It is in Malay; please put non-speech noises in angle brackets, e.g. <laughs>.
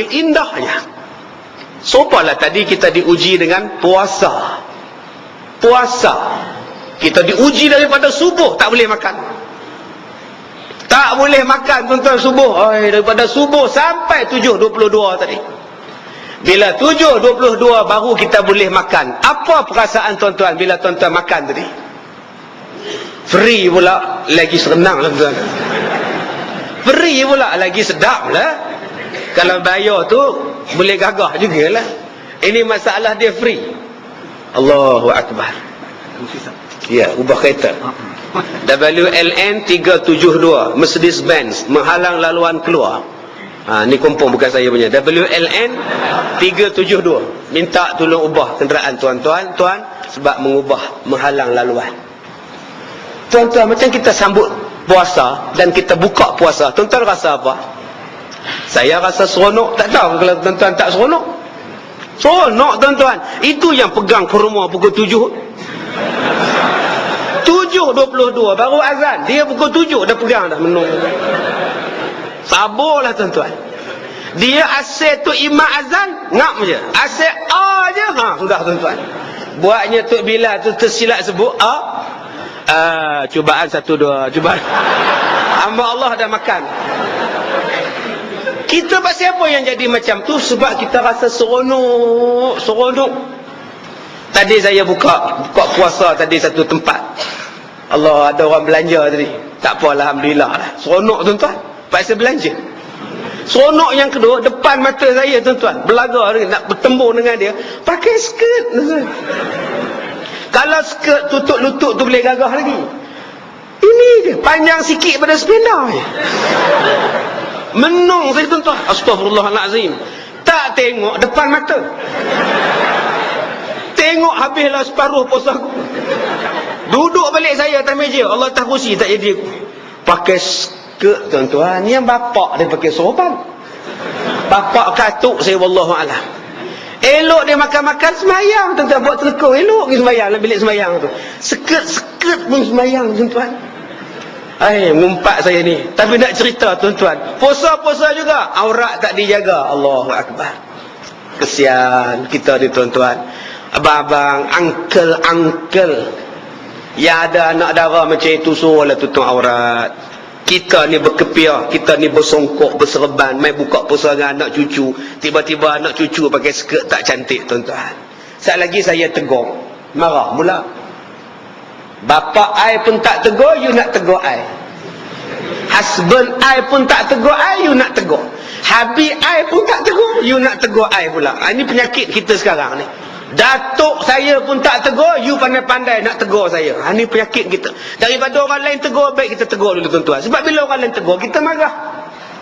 indahnya. Sopalah tadi kita diuji dengan puasa. Puasa. Kita diuji daripada subuh tak boleh makan. Tak boleh makan tuan-tuan subuh. Oh, daripada subuh sampai 7.22 tadi. Bila 7.22 baru kita boleh makan. Apa perasaan tuan-tuan bila tuan-tuan makan tadi? Free pula lagi senang lah tuan. Free pula lagi sedap lah. Kalau bayar tu boleh gagah juga lah. Ini masalah dia free. Allahu Akbar. Ya, ubah kereta. WLN 372 Mercedes-Benz menghalang laluan keluar. Ha, ni kumpul bukan saya punya. WLN 372 minta tolong ubah kenderaan tuan-tuan, tuan sebab mengubah menghalang laluan. Tuan-tuan macam kita sambut puasa dan kita buka puasa, tuan-tuan rasa apa? Saya rasa seronok, tak tahu kalau tuan-tuan tak seronok. Seronok tuan-tuan. Itu yang pegang kurma pukul 7. 7.22 baru azan. Dia pukul 7 dah pegang dah menung sabarlah tuan-tuan. Dia asyik tu imam azan ngap je. Asyik A je. Ha sudah tuan-tuan. Buatnya tu bila tu tersilap sebut A. Uh, cubaan satu dua cubaan. <laughs> Hamba Allah dah makan kita pasal apa yang jadi macam tu sebab kita rasa seronok seronok tadi saya buka buka puasa tadi satu tempat Allah ada orang belanja tadi. Tak apa alhamdulillah lah. Seronok tuan-tuan. Pasal belanja. Seronok yang kedua depan mata saya tuan-tuan. Belaga nak bertembung dengan dia, pakai skirt. Kalau skirt tutup lutut tu boleh gagah lagi. Ini dia panjang sikit pada sepeda. Menung saya tuan-tuan. Astagfirullahalazim. Tak tengok depan mata. Tengok habislah separuh posaku. Duduk balik saya atas meja. Allah tak kursi tak jadi aku. Pakai skirt tuan-tuan. Yang bapak dia pakai sorban. Bapak katuk saya wallahualam. Elok dia makan-makan semayang. Tuan-tuan buat telekor. Elok dia semayang dalam bilik semayang tu. Skirt-skirt pun semayang tuan-tuan. Ay, ngumpat saya ni. Tapi nak cerita tuan-tuan. Puasa-puasa juga. Aurat tak dijaga. Allahu Akbar. Kesian kita ni tuan-tuan. Abang-abang, uncle-uncle yang ada anak dara macam itu suruhlah tutup aurat. Kita ni berkepiah, kita ni bersongkok, berserban, mai buka puasa dengan anak cucu. Tiba-tiba anak cucu pakai skirt tak cantik tuan-tuan. Saat lagi saya tegur. Marah mula. Bapa ai pun tak tegur, you nak tegur ai. Husband ai pun tak tegur ai, you nak tegur. Habis ai pun tak tegur, you nak tegur ai pula. Ini penyakit kita sekarang ni. Datuk saya pun tak tegur, you pandai-pandai nak tegur saya. Ha, ini penyakit kita. Daripada orang lain tegur, baik kita tegur dulu tuan-tuan. Sebab bila orang lain tegur, kita marah.